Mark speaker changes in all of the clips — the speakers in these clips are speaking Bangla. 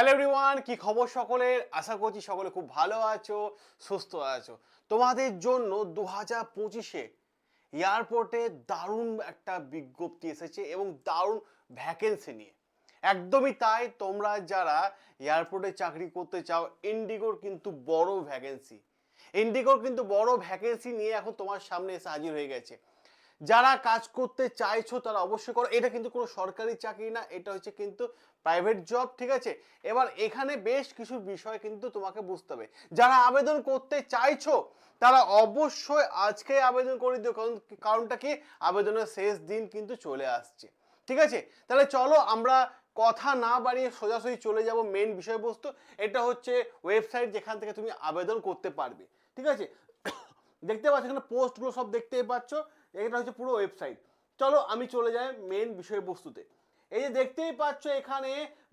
Speaker 1: হ্যালো এভরিওয়ান কি খবর সকলের? আশা করছি সকলে খুব ভালো আছো, সুস্থ আছো। তোমাদের জন্য দু হাজার পঁচিশে এয়ারপোর্টে দারুণ একটা বিজ্ঞপ্তি এসেছে এবং দারুণ ভ্যাকেন্সি নিয়ে। একদমই তাই, তোমরা যারা এয়ারপোর্টে চাকরি করতে চাও ইন্ডিগোর কিন্তু বড় ভ্যাকেন্সি ইন্ডিগোর কিন্তু বড় ভ্যাকেন্সি নিয়ে এখন তোমার সামনে এসে হাজির হয়ে গেছে। যারা কাজ করতে চাইছো তারা অবশ্যই করো। এটা কিন্তু কোনো সরকারি চাকরি না, এটা হচ্ছে কিন্তু প্রাইভেট জব ঠিক আছে? এবার এখানে বেশ কিছু বিষয় কিন্তু তোমাকে বুঝতে হবে। যারা আবেদন করতে চাইছো, তারা অবশ্যই আজকে আবেদন করে দিও, কারণ কারণটা কি? আবেদনের শেষ দিন কিন্তু চলে আসছে। ঠিক আছে? তাহলে চলো আমরা কথা না বাড়িয়ে সোজাসুজি চলে যাব মেন বিষয়বস্তু। এটা হচ্ছে ওয়েবসাইট যেখান থেকে তুমি আবেদন করতে পারবে। ঠিক আছে? দেখতে পাচ্ছ এখানে পোস্টগুলো সব দেখতেই পাচ্ছ। এটা হচ্ছে পুরো ওয়েবসাইট চলো আমি চলে যাই মেন বিষয়বস্তুতে। এই যে দেখতেই পাচ্ছ এখানে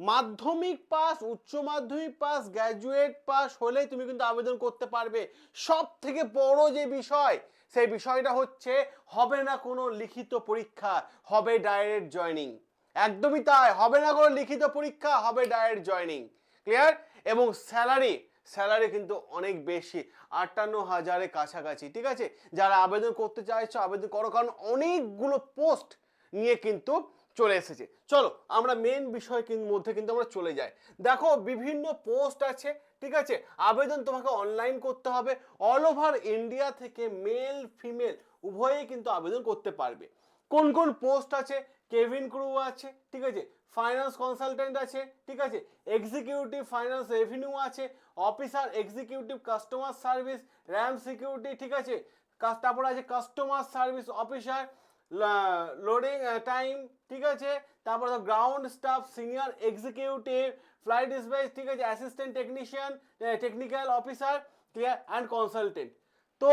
Speaker 1: মাধ্যমিক পাস উচ্চ মাধ্যমিক পাস গ্র্যাজুয়েট পাস হলেই তুমি কিন্তু আবেদন করতে পারবে। সব থেকে বড় যে বিষয়, সেই বিষয়টা হচ্ছে হবে না কোনো লিখিত পরীক্ষা, হবে ডাইরেক্ট জয়নিং একদমই তাই, হবে না কোনো লিখিত পরীক্ষা, হবে ডাইরেক্ট জয়নিং ক্লিয়ার এবং স্যালারি স্যালারি কিন্তু অনেক বেশি আটান্ন হাজারের কাছাকাছি, ঠিক আছে? যারা আবেদন করতে চাইছো, আবেদন করো, কারণ অনেকগুলো পোস্ট নিয়ে কিন্তু চলে এসেছে। চলো, আমরা মেন বিষয় মধ্যে কিন্তু আমরা চলে যাই। দেখো, বিভিন্ন পোস্ট আছে, ঠিক আছে? আবেদন তোমাকে অনলাইন করতে হবে। অল ওভার ইন্ডিয়া থেকে মেল ফিমেল উভয়েই কিন্তু আবেদন করতে পারবে। কোন কোন পোস্ট আছে? কেভিন ক্রু আছে, ঠিক আছে? ফাইন্যান্স কনসালটেন্ট আছে, ঠিক আছে? এক্সিকিউটিভ ফাইন্যান্স রেভিনিউ আছে officer executive customer service ramp security ঠিক আছে? তারপর আছে customer service officer loading time ঠিক আছে? তারপর ground staff senior executive flight dispatch ঠিক আছে? Assistant technician technical officer clear and consultant তো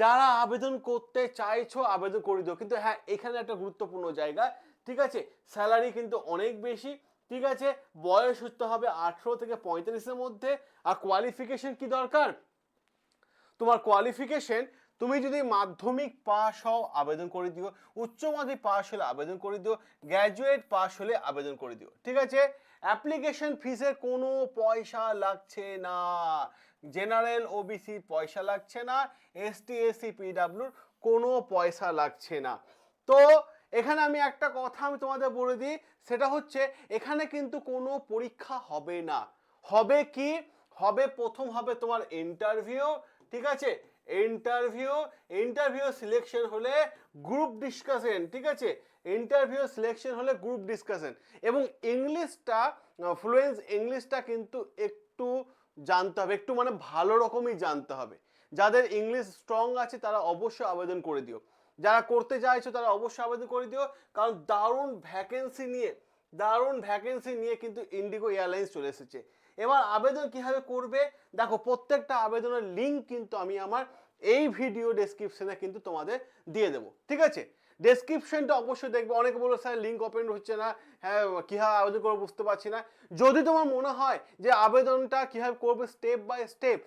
Speaker 1: যারা আবেদন করতে চাইছো, আবেদন করে দিও। কিন্তু হ্যাঁ এখানে একটা গুরুত্বপূর্ণ জায়গা, ঠিক আছে? স্যালারি কিন্তু অনেক বেশি, ঠিক আছে? বয়স হতে হবে আঠেরো থেকে পঁয়তাল্লিশের মধ্যে। আর কোয়ালিফিকেশন কি দরকার? তোমার কোয়ালিফিকেশন তুমি যদি মাধ্যমিক পাস হও, আবেদন করে দিও। উচ্চ মাধ্যমিক পাস হলে আবেদন করে দিও। গ্র্যাজুয়েট পাস হলে আবেদন করে দিও। ঠিক আছে? অ্যাপ্লিকেশন ফিসের কোনো পয়সা লাগছে না। জেনারেল ওবিসি পয়সা লাগছে না। এসটি এসসি পিডাব্লিউর কোনো পয়সা লাগছে না। তো এখানে আমি একটা কথা আমি তোমাদের বলে দিই। সেটা হচ্ছে, এখানে কিন্তু কোনো পরীক্ষা হবে না। হবে কি? হবে প্রথম হবে তোমার ইন্টারভিউ ঠিক আছে? ইন্টারভিউ ইন্টারভিউ সিলেকশন হলে গ্রুপ ডিসকাশন ঠিক আছে? ইন্টারভিউ সিলেকশন হলে গ্রুপ ডিসকাশন এবং ইংলিশটা ফ্লুয়েন্স ইংলিশটা কিন্তু একটু জানতে হবে, একটু মানে ভালো রকমই জানতে হবে। যাদের ইংলিশ স্ট্রং আছে, তারা অবশ্যই আবেদন করে দিও। যারা করতে চাইছো, তারা অবশ্যই আবেদন করে দিও। কারণ দারুণ ভ্যাকেন্সি নিয়ে, দারুণ ভ্যাকেন্সি নিয়ে কিন্তু ইন্ডিগো এয়ারলাইন্স চলে এসেছে। এবার আবেদন কীভাবে করবে? দেখো, প্রত্যেকটা আবেদনের লিঙ্ক কিন্তু আমি আমার এই ভিডিও ডেসক্রিপশনে কিন্তু তোমাদের দিয়ে দেবো, ঠিক আছে? ডেসক্রিপশনটা অবশ্যই দেখবে। অনেকে বলল স্যার লিঙ্ক ওপেন হচ্ছে না। হ্যাঁ কীভাবে আবেদন করব বুঝতে পারছি না। যদি তোমার মনে হয় যে আবেদনটা কীভাবে করবে স্টেপ বাই স্টেপ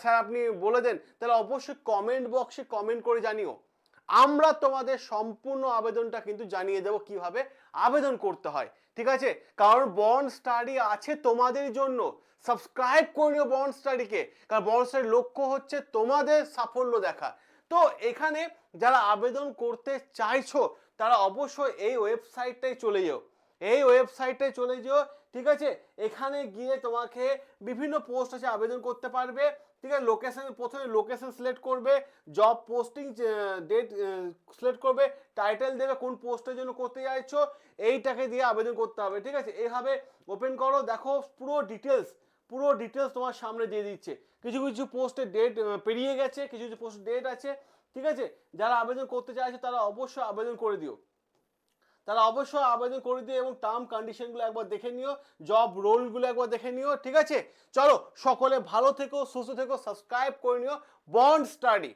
Speaker 1: স্যার, আপনি বলে দেন, তাহলে অবশ্যই কমেন্ট বক্সে কমেন্ট করে জানিও। আমরা তোমাদের সম্পূর্ণ আবেদনটা কিন্তু জানিয়ে দেবো কীভাবে আবেদন করতে হয়। ঠিক আছে? কারণ বন্ড স্টাডি আছে তোমাদের জন্য। সাবস্ক্রাইব করে নিও বন্ড স্টাডিকে কারণ বন্ড স্টাডির লক্ষ্য হচ্ছে তোমাদের সাফল্য দেখা। তো এখানে যারা আবেদন করতে চাইছো, তারা অবশ্যই এই ওয়েবসাইটটাই চলে যাও। এই ওয়েবসাইটে চলে যেও, ঠিক আছে? এখানে গিয়ে তোমাকে বিভিন্ন পোস্ট আছে, আবেদন করতে পারবে, ঠিক আছে? লোকেশন প্রথমে লোকেশন সিলেক্ট করবে জব পোস্টিং ডেট সিলেক্ট করবে টাইটেল দেবে, কোন পোস্টের জন্য করতে চাইছো, এইটাকে দিয়ে আবেদন করতে হবে, ঠিক আছে? এইভাবে ওপেন করো, দেখো পুরো ডিটেলস পুরো ডিটেলস তোমার সামনে দিয়ে দিচ্ছে। কিছু কিছু পোস্টের ডেট পেরিয়ে গেছে, কিছু কিছু পোস্টের ডেট আছে, ঠিক আছে? যারা আবেদন করতে চাইছে, তারা অবশ্যই আবেদন করে দিও। তারা অবশ্যই আবেদন করে দিও এবং টার্ম কন্ডিশনগুলো একবার দেখে নিও জব রোলগুলো একবার দেখে নিও, ঠিক আছে? চলো, সকলে ভালো থেকো, সুস্থ থেকো সাবস্ক্রাইব করে নিও বন্ড স্টাডি